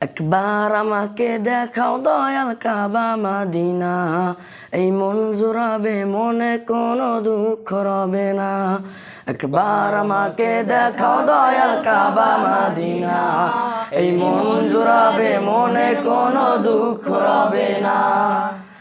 একবার আমাকে দেখাও দয়াল কাবা মাদিনা। এই মন জোরাবে মনে কোনো দুঃখ রবে না। একবার আমাকে দেখাও দয়াল কাবা মাদিনা। এই মন জোরাবে মনে কোনো দুঃখ রবে না।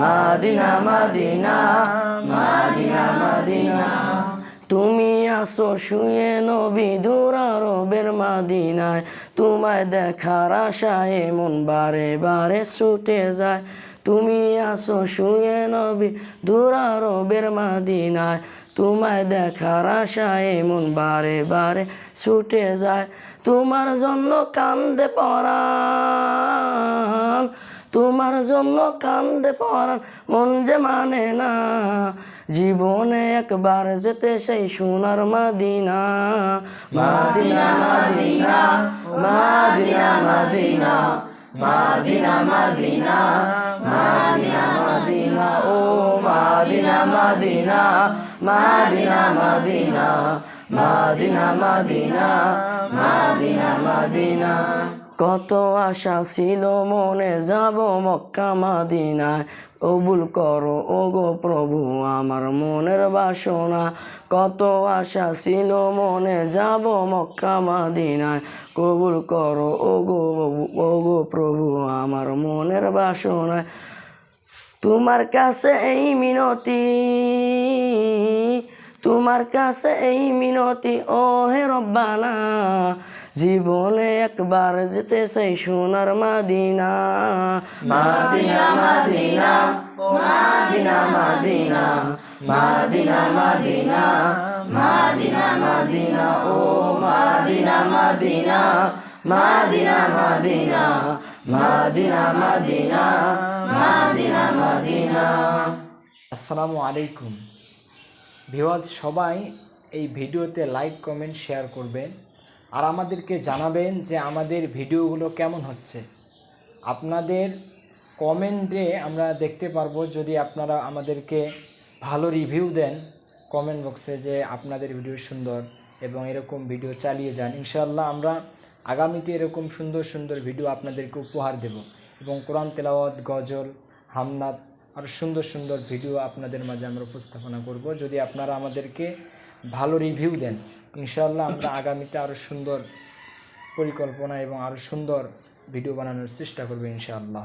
মাদিনা মাদিনা মাদিনা মাদিনা। তুমি আসো শুয়ে নবী দুরারবের মাদিনায়। তোমায় দেখার আশায় মন বারে বারে ছুটে যায়। তুমি আসো শুয়ে নবী দুরারবের মাদিনায়। তোমায় দেখার আশায় মন বারে বারে ছুটে যায়। তোমার জন্য কান্দে তোমার জন্য কান্দে পরাণ মন যে মানে না জীবনে একবার যেতে সেই সোনার মাদিনা মাদিনা মাদিনা মাদিনা মাদিনা মাদিনা মাদিনা মাদিনা মাদিনা ও মাদিনা মাদিনা মাদিনা মাদিনা মাদিনা মাদিনা মাদিনা মাদিনা কত আশা ছিল মনে যাব মক্কা মাদিনায়। কবুল করো গো প্রভু, আমার মনের বাসনা। কত আশা ছিল মনে যাব মক্কা মাদিনায়। কবুল করো ও গো প্রভু, আমার মনের বাসনায়। তোমার কাছে এই মিনতি, তোমার কাছে এই মিনতি ও হে রব্বানা। জীবনে একবার যেতে চাই সোনার মাদিনা মাদিনা মাদিনা মাদিনা মাদিনা মাদিনা মাদিনা মাদিনা মাদিনা ও মাদিনা মাদিনা মাদিনা মাদিনা মাদিনা মাদিনা মাদিনা মাদিনা আসসালামু আলাইকুম ভিওয়াজ সবাই এই ভিডিওতে লাইক কমেন্ট শেয়ার করবেন আর আমাদেরকে জানাবেন যে আমাদের ভিডিওগুলো কেমন হচ্ছে। আপনাদের কমেন্টে আমরা দেখতে পারব যদি আপনারা আমাদেরকে ভালো রিভিউ দেন কমেন্ট বক্সে যে আপনাদের ভিডিও সুন্দর এবং এরকম ভিডিও চালিয়ে যান। ইনশাআল্লাহ আমরা আগামীতে এরকম সুন্দর সুন্দর ভিডিও আপনাদেরকে উপহার দেব এবং কোরআন তেলাওয়াত, গজল, হামনাত আরও সুন্দর সুন্দর ভিডিও আপনাদের মাঝে আমরা উপস্থাপনা করব। যদি আপনারা আমাদেরকে ভালো রিভিউ দেন। ইনশাল্লাহ আমরা আগামীতে আরও সুন্দর পরিকল্পনা এবং আরও সুন্দর ভিডিও বানানোর চেষ্টা করব ইনশাআল্লাহ।